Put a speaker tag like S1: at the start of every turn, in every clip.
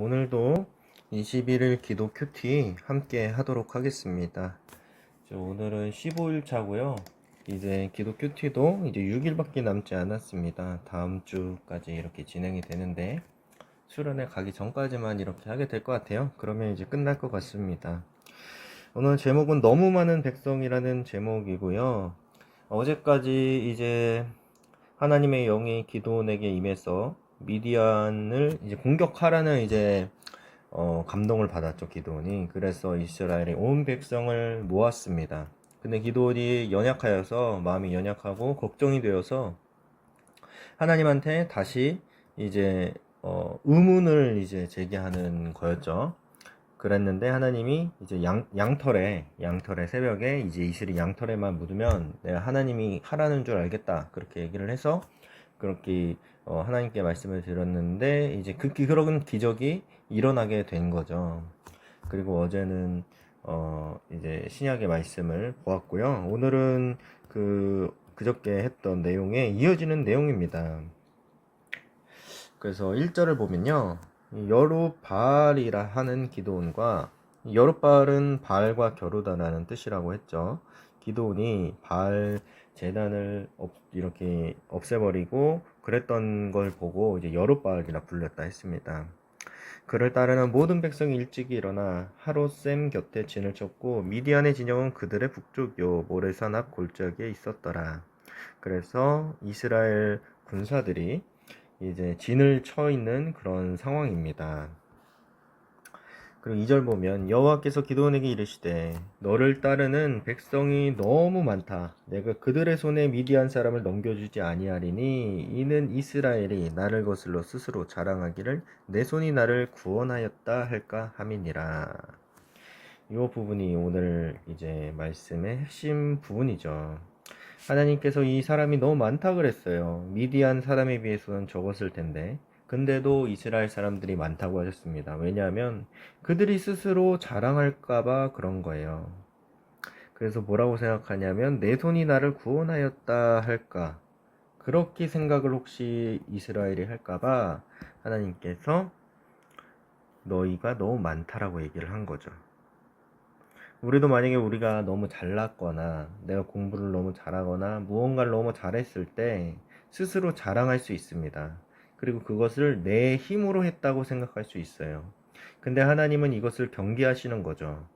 S1: 오늘도 21일 기도 큐티 함께 하도록 하겠습니다. 저 오늘은 15일 차고요. 이제 기도 큐티도 이제 6일밖에 남지 않았습니다. 다음 주까지 이렇게 진행이 되는데 수련회 가기 전까지만 이렇게 하게 될 것 같아요. 그러면 이제 끝날 것 같습니다. 오늘 제목은 너무 많은 백성이라는 제목이고요. 어제까지 이제 하나님의 영이 기도원에게 임해서 미디안을 이제 공격하라는 이제 어, 감동을 받았죠 기도원이 그래서 이스라엘의 온 백성을 모았습니다. 근데 기도원이 연약하여서 마음이 연약하고 걱정이 되어서 하나님한테 다시 이제 어, 의문을 이제 제기하는 거였죠. 그랬는데 하나님이 이제 양, 양털에 양털에 새벽에 이제 이슬이 양털에만 묻으면 내가 하나님이 하라는 줄 알겠다 그렇게 얘기를 해서 그렇게 어, 하나님께 말씀을 드렸는데 이제 그 기- 그런 기적이 일어나게 된 거죠. 그리고 어제는 어, 이제 신약의 말씀을 보았고요. 오늘은 그 그저께 했던 내용에 이어지는 내용입니다. 그래서 1절을 보면요. 여루바알이라 하는 기도원과 여루바알은 바알과 겨루다라는 뜻이라고 했죠. 기도원이 바알 재단을 없- 이렇게 없애버리고 그랬던 걸 보고 이제 여루바알이라 불렸다 했습니다. 그를 따르는 모든 백성이 일찍이 일어나 하롯셈 곁에 진을 쳤고 미디안의 진영은 그들의 북쪽요 모레산 앞 골짜기에 있었더라. 그래서 이스라엘 군사들이 이제 진을 쳐 있는 그런 상황입니다. 그리고 2절 보면 여호와께서 기도원에게 이르시되 너를 따르는 백성이 너무 많다. 내가 그들의 손에 미디안 사람을 넘겨주지 아니하리니 이는 이스라엘이 나를 거슬러 스스로 자랑하기를 내 손이 나를 구원하였다 할까 함이니라. 이 부분이 오늘 이제 말씀의 핵심 부분이죠. 하나님께서 이 사람이 너무 많다 그랬어요. 미디안 사람에 비해서는 적었을 텐데. 근데도 이스라엘 사람들이 많다고 하셨습니다. 왜냐하면 그들이 스스로 자랑할까봐 그런 거예요. 그래서 뭐라고 생각하냐면 내 손이 나를 구원하였다 할까. 그렇게 생각을 혹시 이스라엘이 할까봐 하나님께서 너희가 너무 많다라고 얘기를 한 거죠. 우리도 만약에 우리가 너무 잘났거나 내가 공부를 너무 잘하거나 무언가를 너무 잘했을 때 스스로 자랑할 수 있습니다. 그리고 그것을 내 힘으로 했다고 생각할 수 있어요. 근데 하나님은 이것을 경계하시는 거죠.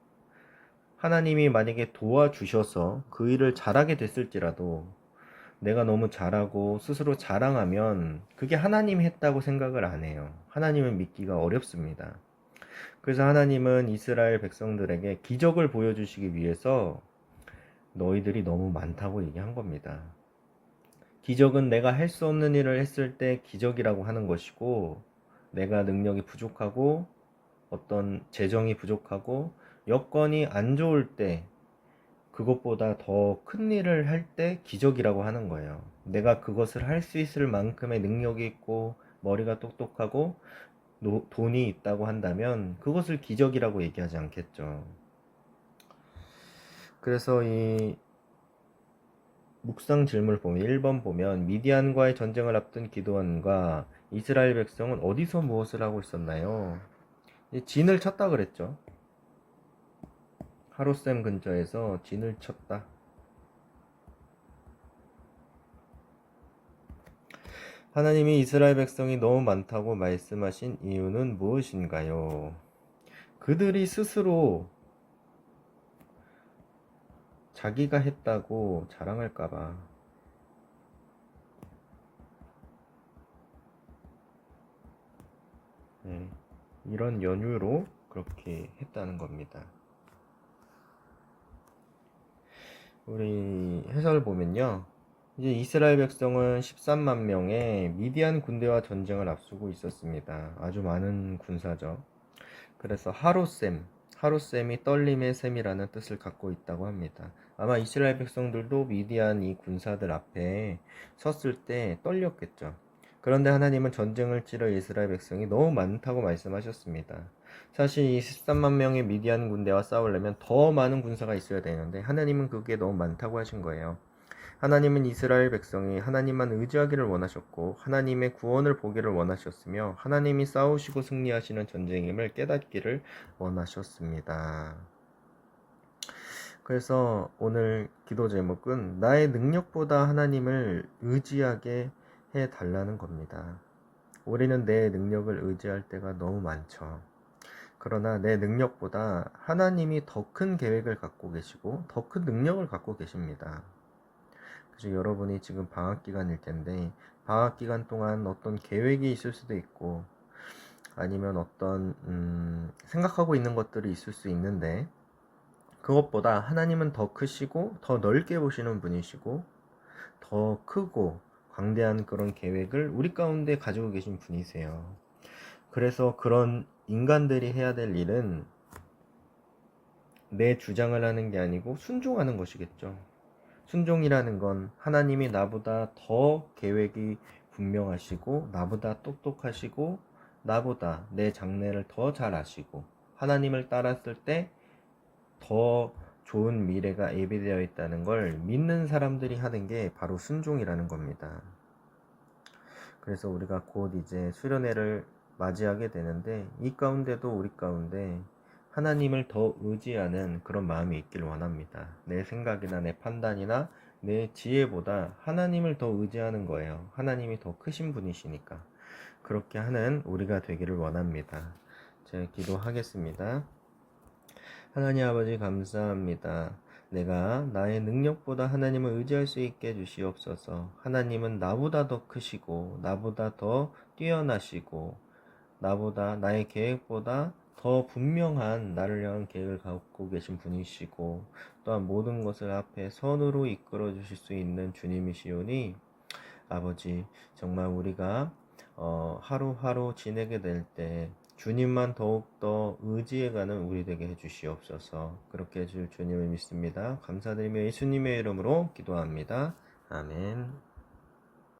S1: 하나님이 만약에 도와주셔서 그 일을 잘하게 됐을지라도 내가 너무 잘하고 스스로 자랑하면 그게 하나님이 했다고 생각을 안 해요. 하나님은 믿기가 어렵습니다. 그래서 하나님은 이스라엘 백성들에게 기적을 보여주시기 위해서 너희들이 너무 많다고 얘기한 겁니다. 기적은 내가 할 수 없는 일을 했을 때 기적이라고 하는 것이고, 내가 능력이 부족하고, 어떤 재정이 부족하고, 여건이 안 좋을 때, 그것보다 더 큰 일을 할 때 기적이라고 하는 거예요. 내가 그것을 할 수 있을 만큼의 능력이 있고, 머리가 똑똑하고, 노- 돈이 있다고 한다면, 그것을 기적이라고 얘기하지 않겠죠. 그래서 이 묵상 질문을 보면 1번 보면 미디안과의 전쟁을 앞둔 기도원과 이스라엘 백성은 어디서 무엇을 하고 있었나요? 이 진을 쳤다 그랬죠. 하루셈 근처에서 진을 쳤다. 하나님이 이스라엘 백성이 너무 많다고 말씀하신 이유는 무엇인가요? 그들이 스스로 자기가 했다고 자랑할까봐. 네, 이런 연유로 그렇게 했다는 겁니다. 우리 해설 보면요. 이제 이스라엘 백성은 13만 명의 미디안 군대와 전쟁을 앞두고 있었습니다. 아주 많은 군사죠. 그래서 하루셈, 하루셈이 떨림의 셈이라는 뜻을 갖고 있다고 합니다. 아마 이스라엘 백성들도 미디안 이 군사들 앞에 섰을 때 떨렸겠죠. 그런데 하나님은 전쟁을 치러 이스라엘 백성이 너무 많다고 말씀하셨습니다. 사실 이 13만 명의 미디안 군대와 싸우려면 더 많은 군사가 있어야 되는데 하나님은 그게 너무 많다고 하신 거예요. 하나님은 이스라엘 백성이 하나님만 의지하기를 원하셨고 하나님의 구원을 보기를 원하셨으며 하나님이 싸우시고 승리하시는 전쟁임을 깨닫기를 원하셨습니다. 그래서 오늘 기도 제목은 나의 능력보다 하나님을 의지하게 해 달라는 겁니다. 우리는 내 능력을 의지할 때가 너무 많죠. 그러나 내 능력보다 하나님이 더 큰 계획을 갖고 계시고 더 큰 능력을 갖고 계십니다. 그래서 여러분이 지금 방학 기간일 텐데 방학 기간 동안 어떤 계획이 있을 수도 있고 아니면 어떤 음, 생각하고 있는 것들이 있을 수 있는데 그것보다 하나님은 더 크시고 더 넓게 보시는 분이시고 더 크고 광대한 그런 계획을 우리 가운데 가지고 계신 분이세요. 그래서 그런 인간들이 해야 될 일은 내 주장을 하는 게 아니고 순종하는 것이겠죠. 순종이라는 건 하나님이 나보다 더 계획이 분명하시고 나보다 똑똑하시고 나보다 내 장래를 더 잘 아시고 하나님을 따랐을 때 더 좋은 미래가 예비되어 있다는 걸 믿는 사람들이 하는 게 바로 순종이라는 겁니다. 그래서 우리가 곧 이제 수련회를 맞이하게 되는데 이 가운데도 우리 가운데 하나님을 더 의지하는 그런 마음이 있길 원합니다. 내 생각이나 내 판단이나 내 지혜보다 하나님을 더 의지하는 거예요. 하나님이 더 크신 분이시니까. 그렇게 하는 우리가 되기를 원합니다. 제가 기도하겠습니다. 하나님 아버지 감사합니다. 내가 나의 능력보다 하나님을 의지할 수 있게 해주시옵소서. 하나님은 나보다 더 크시고, 나보다 더 뛰어나시고, 나보다 나의 계획보다 더 분명한 나를 향한 계획을 갖고 계신 분이시고, 또한 모든 것을 앞에 선으로 이끌어 주실 수 있는 주님이시오니, 아버지, 정말 우리가 어, 하루하루 지내게 될 때 주님만 더욱더 의지해가는 우리 되게 해주시옵소서. 그렇게 해줄 주님을 믿습니다. 감사드리며 예수님의 이름으로 기도합니다. 아멘.